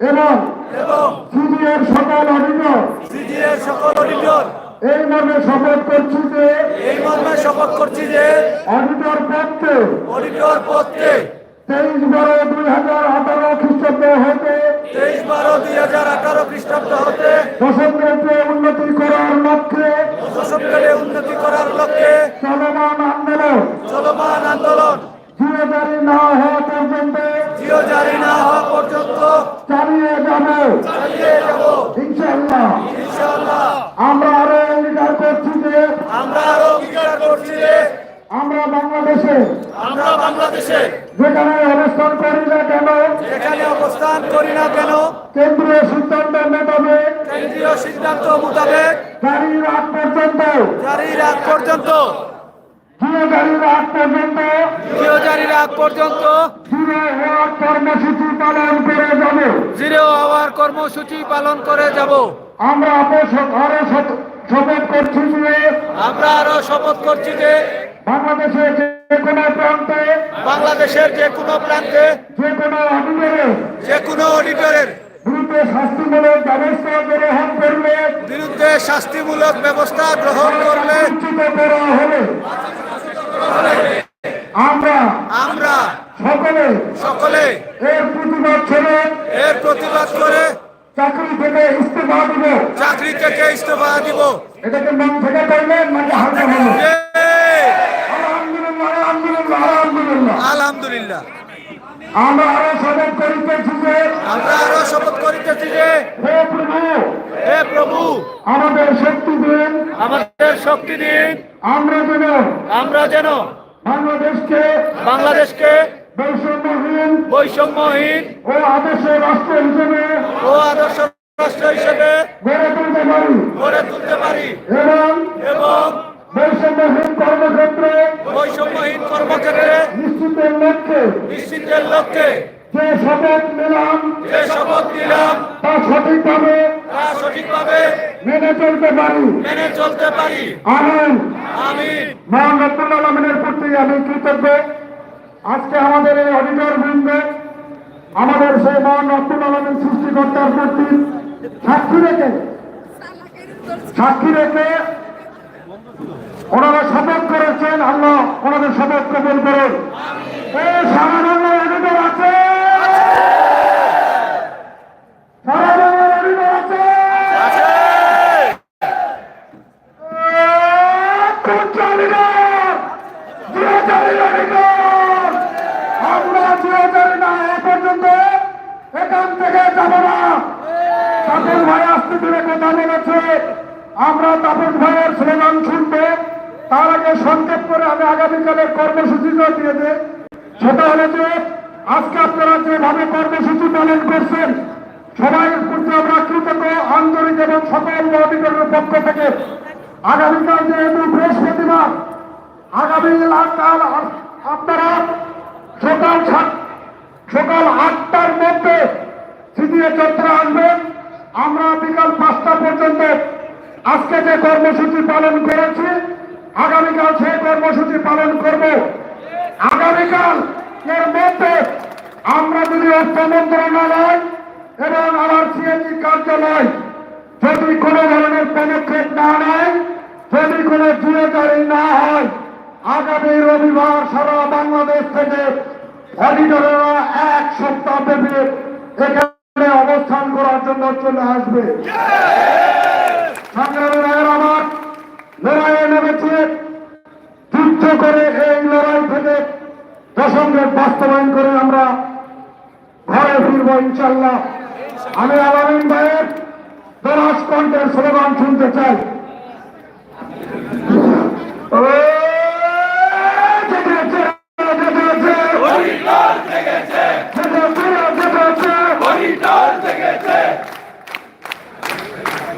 এবং সিজিএফ সকল অডিটর। সিজিএর সকল অডিটর। এই মর্মে শপথ করছি যে এই মর্মে শপথ করছি যে অডিটর পদে অডিটর পদে তেইশ বারো দুই হাজার আঠারো খ্রিস্টাব্দ হতে তেইশ বারো দুই হাজার আঠারো খ্রিস্টাব্দ হতে দশম উন্নতি করার লক্ষ্যে দশম উন্নতি করার জারি না হওয়া পর্যন্ত জিও জারি না হওয়া পর্যন্ত চালিয়ে যাবে। চালিয়ে যাব। ইনশাল্লাহ ইনশাআল্লাহ। আমরা আরও অঙ্গীকার করছি যে আমরা আরও অঙ্গীকার করছি যে আমরা বাংলাদেশে আমরা বাংলাদেশে যেখানে অবস্থান করি না কেন যেখানে অবস্থান করি না কেন কেন্দ্রীয় সিদ্ধান্ত মোতাবেক কেন্দ্রীয় সিদ্ধান্ত মোতাবেক গাড়ির আগ পর্যন্ত। জারির আগ পর্যন্ত। জিও আগ পর্যন্ত জারির আগ পর্যন্ত জিরো হওয়ার কর্মসূচি পালন করে যাবে। জিরো আওয়ার কর্মসূচি পালন করে যাব। আমরা আরও শপথ করছি যে আমরা আরও শপথ করছি যে বাংলাদেশের যে কোনো প্রান্তে বাংলাদেশের যে কোনো প্রান্তে যে কোনো অধিকারে যে কোনো অডিটরের বিরুদ্ধে শাস্তিমূলক ব্যবস্থা গ্রহণ করলে বিরুদ্ধে শাস্তিমূলক ব্যবস্থা গ্রহণ করলে করা হবে। আমরা আমরা সকলে সকলে এর প্রতিবাদ ছেড়ে এর প্রতিবাদ করে চাকরি থেকে ইস্তফা দিব। চাকরি থেকে ইস্তফা দিব। এটাকে মন থেকে করলেন নাকি হলো আলহামদুলিল্লাহ আলহামদুলিল্লাহ আমরা আরও শপথ করিতেছি যে আমরা আরও শপথ করিতেছি যে হে প্রভু হে প্রভু আমাদের শক্তি দিন আমাদের শক্তি দিন আমরা যেন আমরা যেন বাংলাদেশকে বাংলাদেশকে বৈষম্যহীন বৈষম্যহীন ও আদর্শ রাষ্ট্র হিসেবে ও আদর্শ রাষ্ট্র হিসেবে গড়ে তুলতে পারি। গড়ে তুলতে পারি। এবং এবং বৈষম্যহীন কর্মক্ষেত্রে বৈষম্যহীন কর্মক্ষেত্রে নিশ্চিতের লক্ষ্যে নিশ্চিতের লক্ষ্যে যে শপথ নিলাম যে শপথ নিলাম তা সঠিকভাবে তা সঠিকভাবে মেনে চলতে পারি। মেনে চলতে পারি। আমিন। আমি মহান রব্বুল আলমিনের প্রতি আমি কৃতজ্ঞ। আজকে আমাদের এই অডিটর বৃন্দ আমাদের সেই মহান রব্বুল আলমিন সৃষ্টিকর্তার প্রতি সাক্ষী রেখে সাক্ষী রেখে ওনারা শপথ করেছেন। আল্লাহ ওনাদের শপথ কবুল করুন। এই সারা কথা বলেছে আমরা তাপস ভাইয়ের স্লোগান শুনব তার আগে সংক্ষেপ করে আমি আগামীকালের কর্মসূচিটা দিয়ে দিই। সেটা হলো যে, আজকে আপনারা যেভাবে কর্মসূচি পালন করছেন, সবাই প্রতি আমরা কৃতজ্ঞ, আন্তরিক এবং সকল অধিকারের পক্ষ থেকে। আগামীকাল যেহেতু বৃহস্পতিবার, আগামী কাল আপনারা সকাল সাত সকাল আটটার মধ্যে সিডিএ চত্বরে আসবেন। আমরা বিকাল পাঁচটা পর্যন্ত আজকে যে কর্মসূচি পালন করেছি, আগামীকাল সেই কর্মসূচি পালন করব। আগামীকাল এর মধ্যে আমরা যদি অর্থ মন্ত্রণালয় এবং আমার সিএনজি কার্যালয় যদি কোনো ধরনের পদক্ষেপ না নেয়, যদি কোনো জিওজারি না হয়, আগামী রবিবার সারা বাংলাদেশ থেকে অডিটররা এক সপ্তাহ ব্যাপী খবর চলে আসবে। লড়াইয়ে নেমেছে। যুদ্ধ করে এই লড়াই থেকে প্রসঙ্গের বাস্তবায়ন করে আমরা ঘরে ফিরবো ইনশাল্লাহ। আমি আলামিন ভাইয়ের দরাজ কণ্ঠের স্লোগান শুনতে চাই।